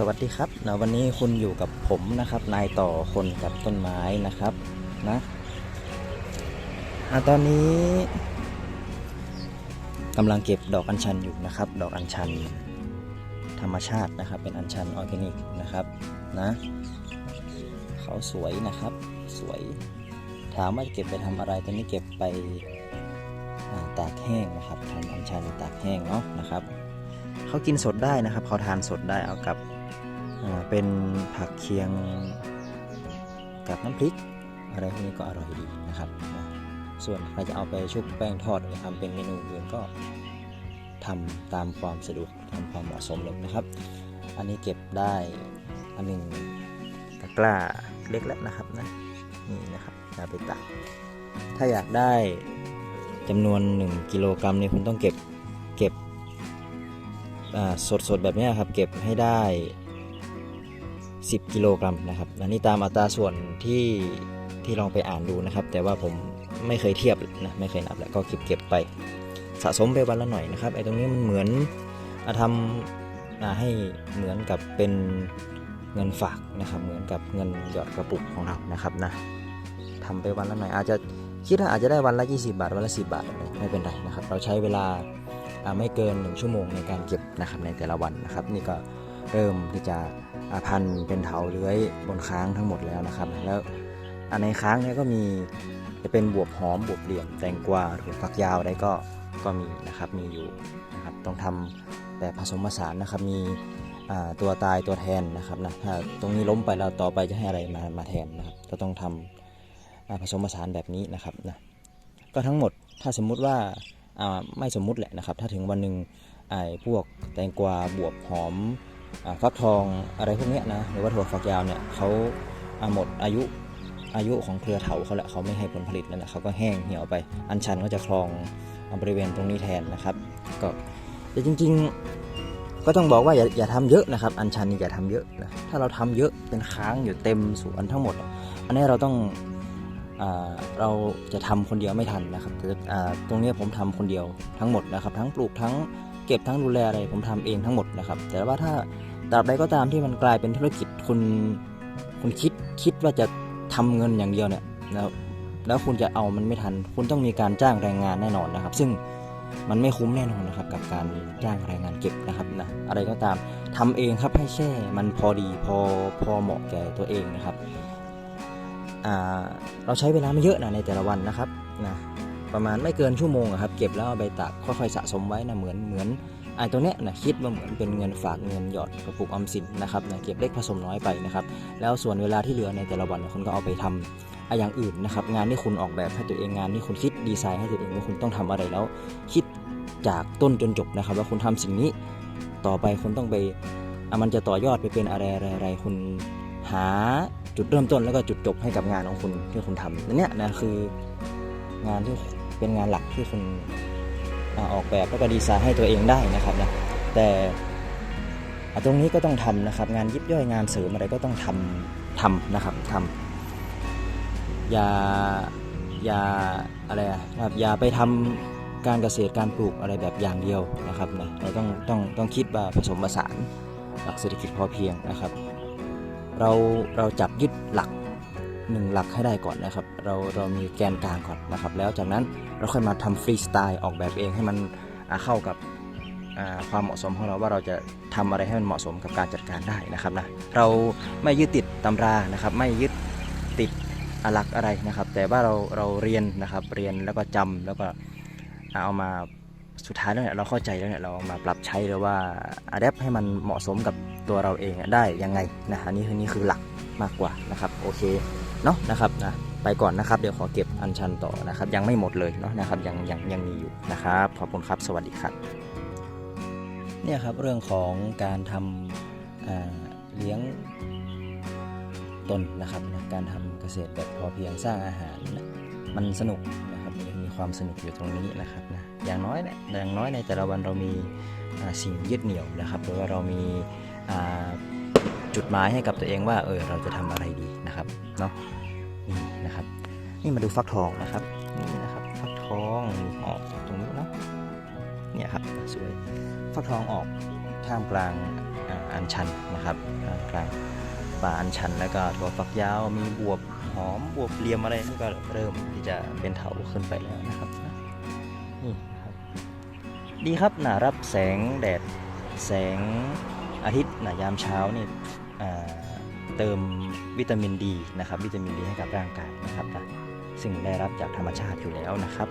สวัสดีครับนะวันนี้คุณอยู่กับผมนะครับ นายต่อคนกับต้นไม้นะครับนะอะตอนนี้กำลังเก็บดอกอัญชันอยู่นะครับ ดอกอัญชัน ธรรมชาตินะครับ เป็นอัญชันออร์แกนิกนะครับนะเขาสวยนะครับ สวย ถามว่าเก็บไปทำอะไรตอนนี้เก็บไปาตากแห้งนะครับทำอัญชันตากแห้งเนาะนะครับเขากินสดได้นะครับเขาทานสดได้เอากับ เป็นผักเคียงกับน้ำพริก อะไรพวกนี้ก็อร่อยดีนะครับ ส่วนใครจะเอาไปชุบแป้งทอดหรือทำเป็นเมนูอื่นก็ทำตามความสะดวกตามความเหมาะสมเลยนะครับ อันนี้เก็บได้อันหนึ่งตะกร้าเล็กแล้วนะครับนะนี่นะครับเอาไปตักถ้าอยากได้จำนวน 1 กิโลกรัมนี่คุณต้องเก็บเก็บสดสดแบบนี้ครับ เก็บให้ได้ 10 กิโลกรัมนะครับอันนี้ตามอัตราส่วนที่ที่ลองไปอ่านดูนะครับ แต่ว่าผมไม่เคยเทียบนะไม่เคยนับแล้วก็เก็บเก็บไป สะสมไปวันละหน่อยนะครับไอ้ตรงนี้มันเหมือนอะทำให้เหมือนกับเป็นเงินฝากนะครับ เหมือนกับเงินหยอดกระปุกของเรานะครับนะทำไปวันละหน่อยอาจจะคิดว่าอาจจะได้วันละ 20 บาท วันละ 10 บาทอะไรไม่เป็นไรนะครับ เราใช้เวลาไม่เกิน 1 ชั่วโมงในการเก็บนะครับในแต่ละวันนะครับ นี่ก็เริ่มที่จะ พันเป็นเถาเลื้อยบนค้างทั้งหมดแล้วนะครับ แล้วอันในค้างเนี่ยก็มีจะเป็นบวบหอมบวบเหลี่ยมแตงกวาถั่วฝักยาวอะไรก็ก็มีนะครับมีอยู่นะครับต้องทำแบบผสมผสานนะครับมีตัวตายตัวแทนนะครับนะถ้าตรงนี้ล้มไปแล้วต่อไปจะให้อะไรมามาแทนนะครับก็ต้องทำอ่าผสมผสานแบบนี้นะครับนะก็ทั้งหมดถ้าสมมุติว่าไม่สมมุติแหละนะครับ ถ้าถึงวันหนึ่งไอ้พวกแตงกวาบวบหอม ฟักทองอะไรพวกนี้นะหรือว่าถั่วฝักยาวเนี่ยเขาหมดอายุอายุของเครือเถาเขาแหละเขาไม่ให้ผลผลิตนั่นแหละเขาก็แห้งเหี่ยวไป อัญชันก็จะคลองบริเวณตรงนี้แทนนะครับ ก็แต่จริง ๆ ก็ต้องบอกว่าอย่าอย่าทำเยอะนะครับ อัญชันนี่อย่าทำเยอะนะถ้าเราทำเยอะเป็นค้างอยู่เต็มสวนทั้งหมด อันนี้เราต้องเราจะทำคนเดียวไม่ทันนะครับแต่อ่าตรงนี้ผมทำคนเดียวทั้งหมดนะครับ ทั้งปลูกทั้ง เก็บทั้งดูแลอะไรผมทำเองทั้งหมดนะครับ แต่ว่าถ้าตราบใดก็ตามที่มันกลายเป็นธุรกิจคุณคุณคิดคิดว่าจะทำเงินอย่างเดียวเนี่ยแล้วแล้วคุณจะเอามันไม่ทัน คุณต้องมีการจ้างแรงงานแน่นอนนะครับ ซึ่งมันไม่คุ้มแน่นอนนะครับ กับการจ้างแรงงานเก็บนะครับนะอะไรก็ตามทำเองครับให้แช่มันพอดีพอพอเหมาะแก่ตัวเองนะครับเราใช้เวลาไม่เยอะนะในแต่ละวันนะครับนะ ประมาณไม่เกินชั่วโมงครับเก็บแล้วเอาไปตากค่อยๆสะสมไว้นะเหมือนเหมือนไอ้ตัวเนี้ยนะคิดว่าเหมือนเป็นเงินฝากเงินหยอดกระปุกออมสินนะครับนะเก็บเล็กผสมน้อยไปนะครับแล้วส่วนเวลาที่เหลือในแต่ละวันเนี่ยคุณก็เอาไปทำอะอย่างอื่นนะครับงานที่คุณออกแบบให้ตัวเองงานที่คุณคิดดีไซน์ให้ตัวเองว่าคุณต้องทำอะไรแล้ว คิดจากต้นจนจบนะครับ ว่าคุณทำสิ่งนี้ต่อไปคุณต้องไปอะมันจะต่อยอดไปเป็นอะไรอะไรอะไรคุณหาจุดเริ่มต้นแล้วก็จุดจบให้กับงานของคุณที่คุณทำนั่นเนี่ยนะคืองานที่ เป็นงานหลักที่คุณออกแบบแล้วก็ดีไซน์ให้ตัวเองได้นะครับนะแต่ตรงนี้ก็ต้องทำนะครับ งานยิบย่อยงานเสริมอะไรก็ต้องทำทำนะครับทำอย่าอย่าอะไรนะครับอย่าไปทำการเกษตรการปลูกอะไรแบบอย่างเดียวนะครับนะเราต้องต้องต้องคิดว่าผสมผสานหลักเศรษฐกิจพอเพียงนะครับ เราเราจับยึดหลัก หนึ่งหลักให้ได้ก่อนนะครับ เราเรามีแกนกลางก่อนนะครับ แล้วจากนั้นเราค่อยมาทำฟรีสไตล์ออกแบบเองให้มันเข้ากับความเหมาะสมของเราว่าเราจะทำอะไรให้มันเหมาะสมกับการจัดการได้นะครับนะเราไม่ยึดติดตำรานะครับ ไม่ยึดติดหลักอะไรนะครับ แต่ว่าเราเราเรียนนะครับเรียนแล้วก็จำแล้วก็เอามาสุดท้ายแล้วเนี่ยเราเข้าใจแล้วเนี่ยเราเอามาปรับใช้หรือว่าอัดแอปให้มันเหมาะสมกับตัวเราเองได้ยังไงนะอันนี้คือนี่คือหลักมากกว่านะครับโอเค เนาะนะครับนะไปก่อนนะครับ เดี๋ยวขอเก็บอันชันต่อนะครับ ยังไม่หมดเลยเนาะนะครับยังยังยังมีอยู่นะครับขอบคุณครับสวัสดีครับเนี่ยครับเรื่องของการทำเลี้ยงตนนะครับนะการทำเกษตรแบบพอเพียงสร้างอาหารนะมันสนุกนะครับมีมีความสนุกอยู่ตรงนี้นะครับนะอย่างน้อยเนี่ยอย่างน้อยในแต่ละวันเรามีสิ่งยึดเหนี่ยวนะครับหรือว่าเรามี จุดหมายให้กับตัวเองว่าเออเราจะทำอะไรดีนะครับเนาะนี่นะครับ นี่มาดูฟักทองนะครับนี่นะครับฟักทองออกตรงนี้เนาะเนี่ยครับสวยฟักทองออกท่ามกลางอ่าอัญชันนะครับกลางป่าอัญชันแล้วก็ถั่วฝักยาวมีบวบหอมบวบเลียมอะไรนี่ก็เริ่มที่จะเป็นเถาขึ้นไปแล้วนะครับนี่ครับ ดีครับหนารับแสงแดดแสง อาทิตย์หนายามเช้านี่เติมวิตามินดีนะครับ วิตามินดีให้กับร่างกายนะครับนะซึ่งได้รับจากธรรมชาติอยู่แล้วนะครับ